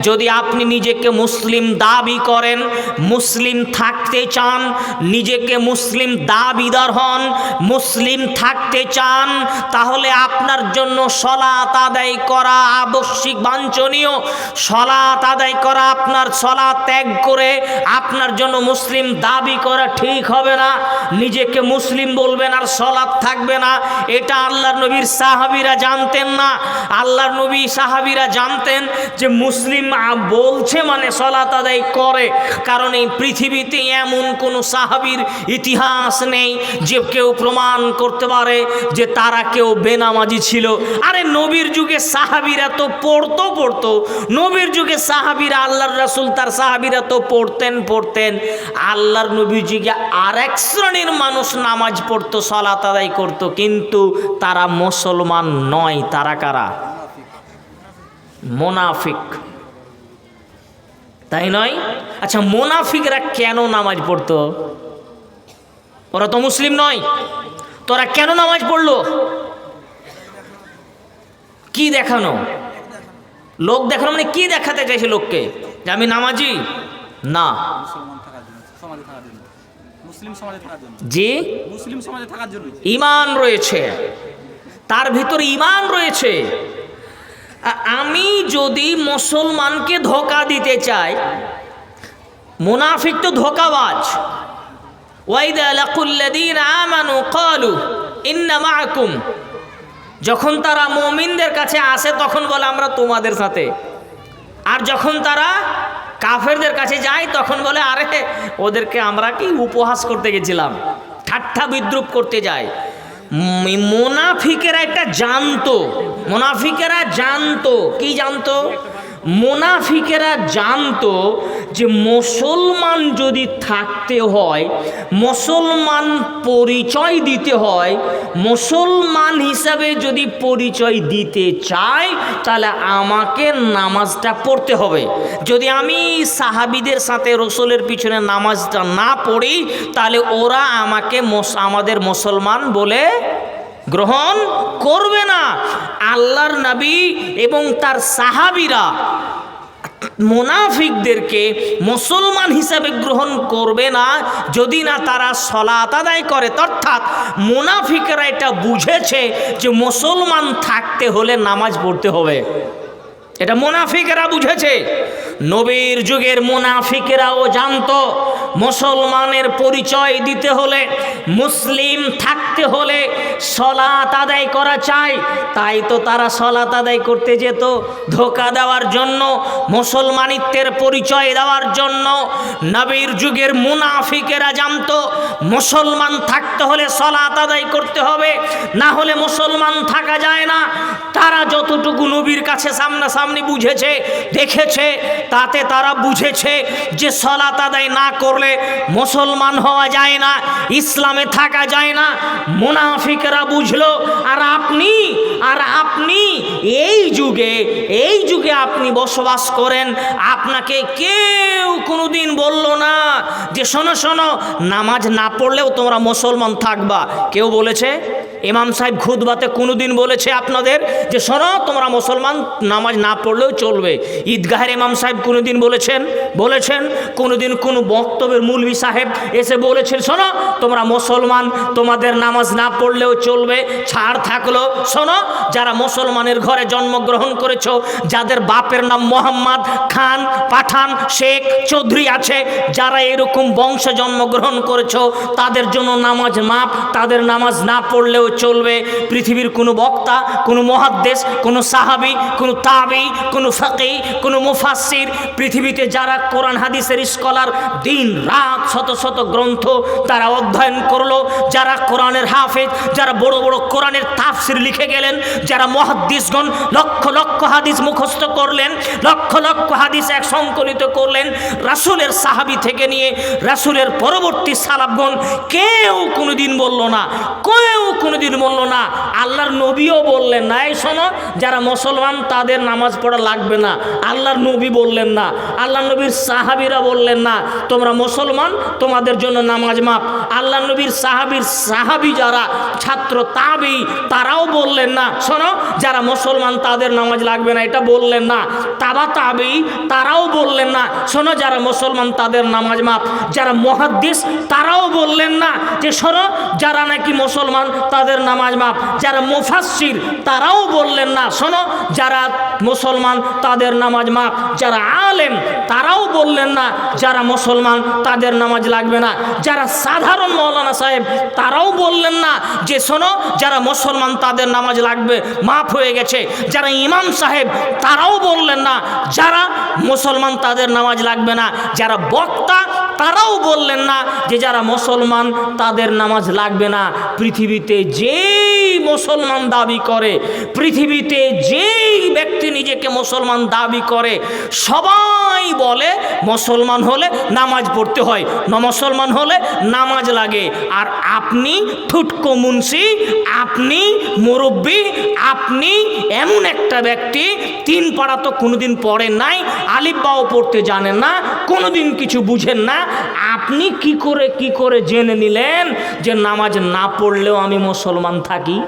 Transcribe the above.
যদি আপনি নিজেকে মুসলিম দাবি করেন, মুসলিম থাকতে চান, নিজেকে মুসলিম দাবিদার হন, মুসলিম থাকতে চান, তাহলে আপনার জন্য সলাত আদায় করা আবশ্যিক, বাঞ্ছনীয়। সলাত আদায় করা, আপনার সলা ত্যাগ করে আপনার জন্য মুসলিম দাবি করা ঠিক হবে না। নিজেকে মুসলিম বলবেন আর সলাৎ থাকবে না। এটা আল্লাহর নবীর সাহাবিরা জানতেন না। আল্লাহর নবী সাহাবিরা জানতেন যে মুসলিম আ- বলছে মানে সলাত আদায় করে। কারণ এই পৃথিবীতে এমন কোনো সাহাবির ইতিহাস নেই যে কেউ প্রমাণ করতে পারে যে তারা কেউ বেনামাজি ছিল। আরে নবীর যুগে সাহাবিরা তো পড়তো পড়তো। নবীর যুগে সাহাবিরা আল্লাহর রাসুল, তার সাহাবিরা তো পড়তেন পড়তেন। আল্লাহর নবীর যুগে আর এক শ্রেণির মানুষ নামাজ পড়তো, সলাত আদায় করতো। কিন্তু তারা মুসলমান নয়, তারা কারা? মোনাফিক। তাই নয়? আচ্ছা মোনাফিকরা কেন নামাজ পড়তো? ওরা তো মুসলিম নয়। তোরা কেন নামাজ পড়ল? কি দেখানো? লোক দেখানো মানে কি দেখাতে চাইছে লোককে? যে আমি নামাজি? না। জি মুসলিম সমাজে থাকার জন্য। ইমান রয়েছে। তার ভিতরে ইমান রয়েছে। আমি যদি মুসলমানকে ধোকা দিতে চাই, মুনাফিক তো ধোকাবাজ। যখন তারা মুমিনদের কাছে আসে, তখন বলে, আমরা তোমাদের সাথে। আর যখন তারা কাফেরদের কাছে যায়, তখন বলে, আরে, ওদেরকে আমরা কি উপহাস করতে গেছিলাম? ঠাট্টা বিদ্রুপ করতে যায় মোনাফিকেরা একটা জানতো। মোনাফিকেরা জানতো। কি জানতো? মোনাফিকেরা জানতো যে মুসলমান যদি থাকতে হয়, মুসলমান পরিচয় দিতে হয়, মুসলমান হিসাবে যদি পরিচয় দিতে চায়, তাহলে আমাকে নামাজটা পড়তে হবে। যদি আমি সাহাবিদের সাথে রসুলের পিছনে নামাজটা না পড়ি, তাহলে ওরা আমাকে আমাদের মুসলমান বলে গ্রহণ করবে না। আল্লাহর নবী এবং তার সাহাবিরা মোনাফিকদেরকে মুসলমান হিসাবে গ্রহণ করবে না। যদি না তারা সলাত আদায় করে, অর্থাৎ মোনাফিকরা এটা বুঝেছে যে মুসলমান থাকতে হলে নামাজ পড়তে হবে। এটা মোনাফিকেরা বুঝেছে। নবীর যুগের মোনাফিকেরাও জানতো মুসলমানের পরিচয় দিতে হলে, মুসলিম থাকতে হলে সলাত আদায় করা চাই। তাই তো তারা সলাত আদায় করতে যেত। ধোকা দেওয়ার জন্য, মুসলমানিত্বের পরিচয় দেওয়ার জন্য নবীর যুগের মুনাফিকেরা জানতো, মুসলমান থাকতে হলে সলাত আদায় করতে হবে, না হলে মুসলমান থাকা যায় না। তারা যতটুকু নবীর কাছে সামনাসামনি বুঝেছে, দেখেছে, তাতে তারা বুঝেছে যে সলাত আদায় না করলে মুসলমান হওয়া যায় না, ইসলামে থাকা যায় না। মুনাফিকরা বুঝলো, আর আপনি আর আপনি এই যুগে এই যুগে আপনি বসবাস করেন, আপনাকে কেউ কোনোদিন বলল না যে, শোনো শোনো, নামাজ না পড়লেও তোমরা মুসলমান থাকবা। কেউ বলেছে? ইমাম সাহেব খুদবাতে কোনোদিন বলেছে আপনাদের যে, শোনো, তোমরা মুসলমান, নামাজ না পড়লেও চলবে। ঈদগাহের ইমাম সাহেব কোনোদিন বলেছেন? বলেছেন? কোনোদিন কোনো বক্তব্যের মুলবি সাহেব এসে বলেছেন, শোনো, তোমরা মুসলমান, তোমাদের নামাজ না পড়লেও চলবে, ছাড় থাকল শোনো, যারা মুসলমানের ঘরে জন্মগ্রহণ করেছ, যাদের বাপের নাম মোহাম্মদ খান, পাঠান, শেখ চৌধুরী আছে, যারা এরকম বংশে জন্মগ্রহণ করেছ, তাদের জন্য নামাজ মাপ তাদের নামাজ না পড়লেও চলবে। পৃথিবীর কোনো বক্তা, কোনো মহাদ্দেশ কোনো সাহাবি, কোনো তাবি, কোনো ফাকি, কোনো মুফাসির পৃথিবীতে যারা কোরআন, হাদিসের স্কলার দিন রাত শত শত গ্রন্থ তারা অধ্যয়ন করল, যারা কোরআনের হাফেজ, যারা বড় বড় কোরআনের তাফসির লিখে গেলেন, যারা মহাদ্দিসগণ লক্ষ লক্ষ হাদিস মুখস্থ করলেন, লক্ষ লক্ষ হাদিস এক সংকলিত করলেন, রাসুলের সাহাবি থেকে নিয়ে রাসুলের পরবর্তী সালাবগণ কেউ কোনোদিন বলল না, কেউ কোনোদিন বলল না, আল্লাহর নবীও বললেন না। এই শোনো, যারা মুসলমান, তাদের নামাজ পড়া লাগবে না। আল্লাহর নবী বললেন না আল্লাহ নবীর সাহাবিরা বললেন না, তোমরা মুসলমান, তোমাদের জন্য নামাজ মাপ আল্লাহ নবীর সাহাবির সাহাবি যারা, ছাত্র তাবি, তারাও বললেন না। শোনো, যারা মুসলমান, তাদের নামাজ লাগবে না, এটা বললেন না। তাবা তাবি, তারাও বললেন না। শোনো, যারা মুসলমান, তাদের নামাজ মাপ যারা মহাদ্দিস, তারাও বললেন না। যে শোনো, যারা নাকি মুসলমান, তাদের নামাজ মাপ যারা মুফাসির তারাও বললেন, না, শোনো, যারা মুসলমান, তাদের নামাজ মাপ যারা আলেম, তারাও বললেন, না, যারা মুসলমান, তাদের নামাজ লাগবে না। যারা সাধারণ মৌলানা সাহেব, তারাও বললেন, না, যে শোনো, যারা মুসলমান, তাদের নামাজ লাগবে, মাফ হয়ে গেছে। যারা ইমাম সাহেব, তারাও বললেন, না, যারা মুসলমান, তাদের নামাজ লাগবে না। যারা বক্তা, তারাও বললেন, না, যে যারা মুসলমান, তাদের নামাজ লাগবে না। পৃথিবীতে যেই মুসলমান দাবি করে, পৃথিবীতে যেই ব্যক্তি নিজেকে মুসলমান দাবি করে, সবাই বলে মুসলমান হলে নামাজ পড়তে হয়, ন মুসলমান হলে নামাজ লাগে। আর আপনি ঠুটকো মুন্সি, আপনি মুরব্বী, আপনি এমন একটা ব্যক্তি, তিন পাড়া তো কোনোদিন পড়েন নাই আলিব্বাও পড়তে জানেন না, কোনোদিন কিছু বুঝেন না। আপনি কি করে কি করে জেনে নিলেন যে নামাজ না পড়লেও আমি মুসলমান থাকি?